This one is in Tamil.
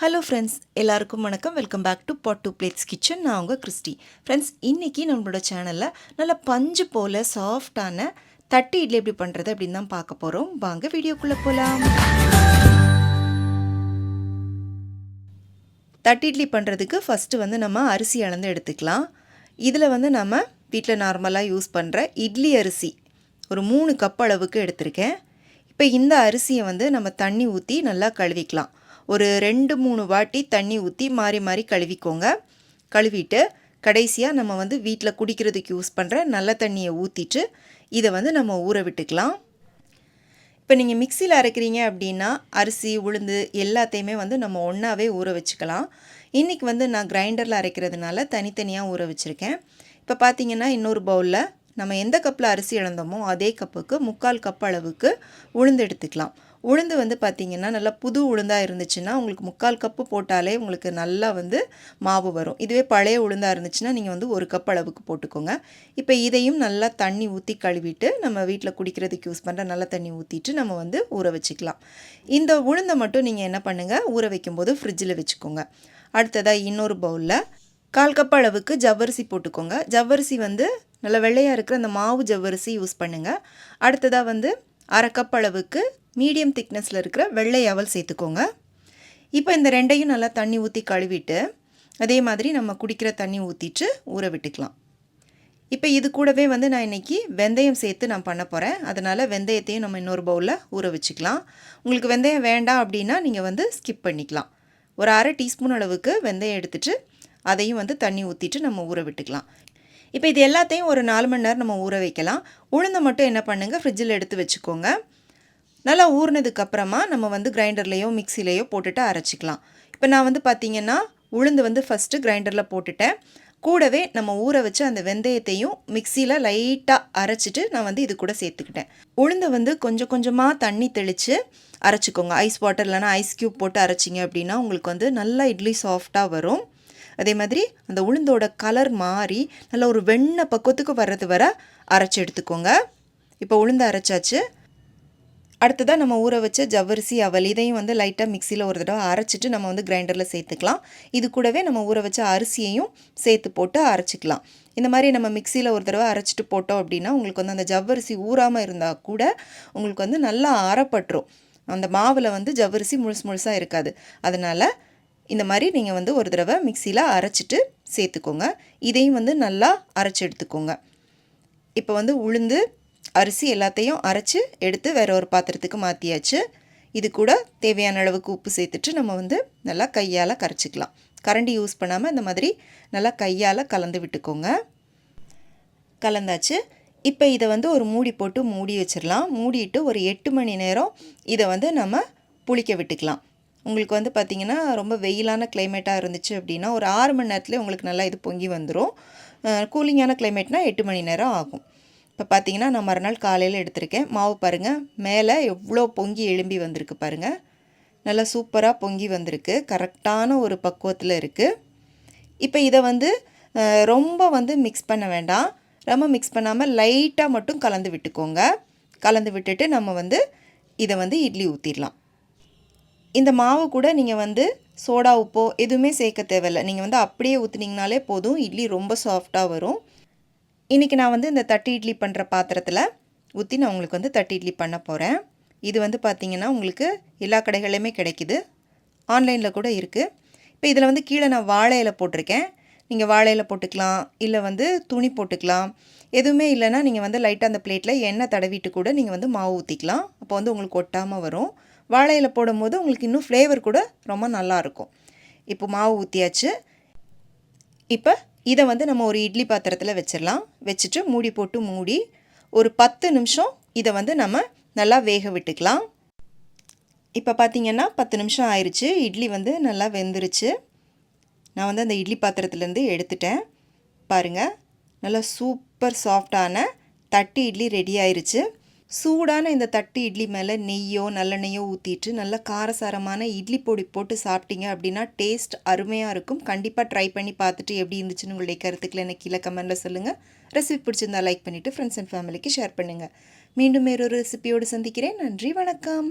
ஹலோ ஃப்ரெண்ட்ஸ் எல்லாருக்கும் வணக்கம். Welcome back to pot to plates kitchen நான் உங்கள் கிறிஸ்டி. ஃப்ரெண்ட்ஸ் இன்றைக்கி நம்மளோட சேனலில் நல்ல பஞ்சு போல் சாஃப்டான தட்டி இட்லி எப்படி பண்ணுறது அப்படின்னு தான் பார்க்க போகிறோம் வாங்க வீடியோக்குள்ளே போகலாம் தட்டி இட்லி பண்ணுறதுக்கு ஃபஸ்ட்டு வந்து நம்ம அரிசி அளந்து எடுத்துக்கலாம். இதில் வந்து நம்ம வீட்டில் நார்மலாக யூஸ் பண்ணுற இட்லி அரிசி ஒரு மூணு கப் அளவுக்கு எடுத்திருக்கேன். இப்போ இந்த அரிசியை வந்து நம்ம தண்ணி ஊற்றி நல்லா கழுவிக்கலாம். ஒரு ரெண்டு மூணு வாட்டி தண்ணி ஊற்றி மாறி மாறி கழுவிக்கோங்க. கழுவிட்டு கடைசியாக நம்ம வந்து வீட்டில் குடிக்கிறதுக்கு யூஸ் பண்ணுற நல்ல தண்ணியை ஊற்றிட்டு இதை வந்து நம்ம ஊற விட்டுக்கலாம். இப்போ நீங்கள் மிக்சியில் அரைக்கிறீங்க அப்படின்னா அரிசி உளுந்து எல்லாத்தையுமே வந்து நம்ம ஒன்றாவே ஊற வச்சுக்கலாம். இன்றைக்கி வந்து நான் கிரைண்டரில் அரைக்கிறதுனால தனித்தனியாக ஊற வச்சுருக்கேன். இப்போ பார்த்தீங்கன்னா இன்னொரு பவுலில் நம்ம எந்த கப்பில் அரிசி இழந்தோமோ அதே கப்புக்கு முக்கால் கப் அளவுக்கு உளுந்து எடுத்துக்கலாம். உளுந்து வந்து பார்த்திங்கன்னா நல்லா புது உளுந்தாக இருந்துச்சுன்னா உங்களுக்கு முக்கால் கப்பு போட்டாலே உங்களுக்கு நல்லா வந்து மாவு வரும். இதுவே பழைய உளுந்தாக இருந்துச்சுன்னா நீங்கள் வந்து ஒரு கப் அளவுக்கு போட்டுக்கோங்க. இப்போ இதையும் நல்லா தண்ணி ஊற்றி கழுவிட்டு நம்ம வீட்டில் குடிக்கிறதுக்கு யூஸ் பண்ணுற நல்ல தண்ணி ஊற்றிட்டு நம்ம வந்து ஊற வச்சுக்கலாம். இந்த உளுந்தை மட்டும் நீங்கள் என்ன பண்ணுங்கள் ஊற வைக்கும்போது ஃப்ரிட்ஜில் வச்சுக்கோங்க. அடுத்ததாக இன்னொரு பவுலில் கால் கப் அளவுக்கு ஜவ்வரிசி போட்டுக்கோங்க. ஜவ்வரிசி வந்து நல்லா வெள்ளையாக இருக்கிற அந்த மாவு ஜவ்வரிசி யூஸ் பண்ணுங்கள் அடுத்ததாக வந்து அரை கப் அளவுக்கு மீடியம் திக்னஸில் இருக்கிற வெள்ளை அவல் சேர்த்துக்கோங்க. இப்போ இந்த ரெண்டையும் நல்லா தண்ணி ஊற்றி கழுவிட்டு அதே மாதிரி நம்ம குடிக்கிற தண்ணி ஊற்றிட்டு ஊற விட்டுக்கலாம். இப்போ இது கூடவே வந்து நான் இன்றைக்கி வெந்தயம் சேர்த்து நான் பண்ண போகிறேன் அதனால் வெந்தயத்தையும் நம்ம இன்னொரு பவுலில் ஊற வச்சுக்கலாம். உங்களுக்கு வெந்தயம் வேண்டாம் அப்படின்னா நீங்கள் வந்து ஸ்கிப் பண்ணிக்கலாம். ஒரு அரை டீஸ்பூன் அளவுக்கு வெந்தயம் எடுத்துகிட்டு அதையும் வந்து தண்ணி ஊற்றிட்டு நம்ம ஊற விட்டுக்கலாம். இப்போ இது எல்லாத்தையும் ஒரு நாலு மணி நேரம் நம்ம ஊற வைக்கலாம். உளுந்தை மட்டும் என்ன பண்ணுங்கள் ஃப்ரிட்ஜில் எடுத்து வச்சுக்கோங்க. நல்லா ஊறினதுக்கப்புறமா நம்ம வந்து கிரைண்டர்லேயோ மிக்சிலேயோ போட்டுட்டு அரைச்சிக்கலாம். இப்போ நான் வந்து பார்த்திங்கன்னா உளுந்து வந்து ஃபஸ்ட்டு கிரைண்டரில் போட்டுட்டேன். கூடவே நம்ம ஊற வச்சு அந்த வெந்தயத்தையும் மிக்சியில் லைட்டாக அரைச்சிட்டு நான் வந்து இது கூட சேர்த்துக்கிட்டேன். உளுந்தை வந்து கொஞ்சம் கொஞ்சமாக தண்ணி தெளித்து அரைச்சிக்கோங்க. ஐஸ் வாட்டர் இல்லைனா ஐஸ் க்யூப் போட்டு அரைச்சிங்க அப்படின்னா உங்களுக்கு வந்து நல்லா இட்லி சாஃப்டாக வரும். அதே மாதிரி அந்த உளுந்தோட கலர் மாறி நல்ல ஒரு வெண்ணெய் பக்குவத்துக்கு வர்றது வர அரைச்சி எடுத்துக்கோங்க. இப்போ உளுந்து அரைச்சாச்சு. அடுத்ததாக நம்ம ஊற வச்ச ஜவ்வரிசி அவல் இதையும் வந்து லைட்டாக மிக்சியில் ஒரு தடவை அரைச்சிட்டு நம்ம வந்து கிரைண்டரில் சேர்த்துக்கலாம். இது கூடவே நம்ம ஊற வச்ச அரிசியையும் சேர்த்து போட்டு அரைச்சிக்கலாம். இந்த மாதிரி நம்ம மிக்சியில் ஒரு தடவை அரைச்சிட்டு போட்டோம் அப்படின்னா உங்களுக்கு வந்து அந்த ஜவ்வரிசி ஊறாமல் இருந்தால் கூட உங்களுக்கு வந்து நல்லா அறப்பட்டுரும். அந்த மாவில் வந்து ஜவ்வரிசி முழுசு முழுசாக இருக்காது. அதனால் இந்த மாதிரி நீங்கள் வந்து ஒரு தடவை மிக்சியில் அரைச்சிட்டு சேர்த்துக்கோங்க. இதையும் வந்து நல்லா அரைச்சி எடுத்துக்கோங்க. இப்போ வந்து உளுந்து அரிசி எல்லாத்தையும் அரைச்சி எடுத்து வேறு ஒரு பாத்திரத்துக்கு மாற்றியாச்சு இது கூட தேவையான அளவுக்கு உப்பு சேர்த்துட்டு நம்ம வந்து நல்லா கையால் கரைச்சிக்கலாம். கரண்டி யூஸ் பண்ணாமல் இந்த மாதிரி நல்லா கையால் கலந்து விட்டுக்கோங்க. கலந்தாச்சு. இப்போ இதை வந்து ஒரு மூடி போட்டு மூடி வச்சிடலாம். மூடிட்டு ஒரு எட்டு மணி நேரம் இதை வந்து நம்ம புளிக்க விட்டுக்கலாம். உங்களுக்கு வந்து பார்த்திங்கன்னா ரொம்ப வெயிலான கிளைமேட்டாக இருந்துச்சு அப்படின்னா ஒரு ஆறு மணி நேரத்தில் உங்களுக்கு நல்லா இது பொங்கி வந்துடும் கூலிங்கான கிளைமேட்னால் எட்டு மணி நேரம் ஆகும். இப்போ பார்த்தீங்கன்னா நான் மறுநாள் காலையில் எடுத்திருக்கேன். மாவு பாருங்கள் மேலே எவ்வளோ பொங்கி எழும்பி வந்திருக்கு பாருங்கள் நல்லா சூப்பராக பொங்கி வந்திருக்கு. கரெக்டான ஒரு பக்குவத்தில் இருக்குது இப்போ இதை வந்து ரொம்ப வந்து மிக்ஸ் பண்ண வேண்டாம். ரொம்ப மிக்ஸ் பண்ணாமல் லைட்டாக மட்டும் கலந்து விட்டுக்கோங்க. கலந்து விட்டுட்டு நம்ம வந்து இதை வந்து இட்லி ஊற்றிடலாம் இந்த மாவு கூட நீங்கள் வந்து சோடா உப்போ எதுவுமே சேர்க்க தேவையில்லை. நீங்கள் வந்து அப்படியே ஊற்றுனீங்கனாலே போதும். இட்லி ரொம்ப சாஃப்டாக வரும். இன்றைக்கி நான் வந்து இந்த தட்டி இட்லி பண்ணுற பாத்திரத்தில் ஊற்றி நான் உங்களுக்கு வந்து தட்டி இட்லி பண்ண போகிறேன் இது வந்து பார்த்திங்கன்னா உங்களுக்கு எல்லா கடைகளையுமே கிடைக்கிது. ஆன்லைனில் கூட இருக்குது இப்போ இதில் வந்து கீழே நான் வாழையில் போட்டிருக்கேன். நீங்கள் வாழையில் போட்டுக்கலாம். இல்லை வந்து துணி போட்டுக்கலாம். எதுவுமே இல்லைன்னா நீங்கள் வந்து லைட்டாக அந்த பிளேட்டில் எண்ணெய் தடவிட்டு கூட நீங்கள் வந்து மாவு ஊற்றிக்கலாம் அப்போ வந்து உங்களுக்கு ஒட்டாமல் வரும். வாழை இலை போடும்போது உங்களுக்கு இன்னும் ஃப்ளேவர் கூட ரொம்ப நல்லாயிருக்கும் இப்போ மாவு ஊற்றியாச்சு இப்போ இதை வந்து நம்ம ஒரு இட்லி பாத்திரத்தில் வச்சிடலாம். வச்சுட்டு மூடி போட்டு மூடி ஒரு பத்து நிமிஷம் இதை வந்து நம்ம நல்லா வேக விட்டுக்கலாம். இப்போ பார்த்திங்கன்னா பத்து நிமிஷம் ஆயிடுச்சு இட்லி வந்து நல்லா வெந்துருச்சு. நான் வந்து அந்த இட்லி பாத்திரத்துலேருந்து எடுத்துட்டேன். பாருங்கள் நல்லா சூப்பர் சாஃப்டான தட்டி இட்லி ரெடி ஆயிடுச்சு சூடான இந்த தட்டு இட்லி மேலே நெய்யோ நல்லெண்ணெய்யோ ஊற்றிட்டு நல்ல காரசாரமான இட்லி பொடி போட்டு சாப்பிட்டீங்க அப்படின்னா டேஸ்ட் அருமையாக இருக்கும். கண்டிப்பாக ட்ரை பண்ணி பார்த்துட்டு எப்படி இருந்துச்சுன்னு உங்களுடைய கருத்துக்களை எனக்கு கீழே கமெண்ட்டில் சொல்லுங்கள் ரெசிபி பிடிச்சிருந்தா லைக் பண்ணிவிட்டு ஃப்ரெண்ட்ஸ் அண்ட் ஃபேமிலிக்கு ஷேர் பண்ணுங்கள் மீண்டும் வேறொரு ரெசிபியோடு சந்திக்கிறேன். நன்றி வணக்கம்.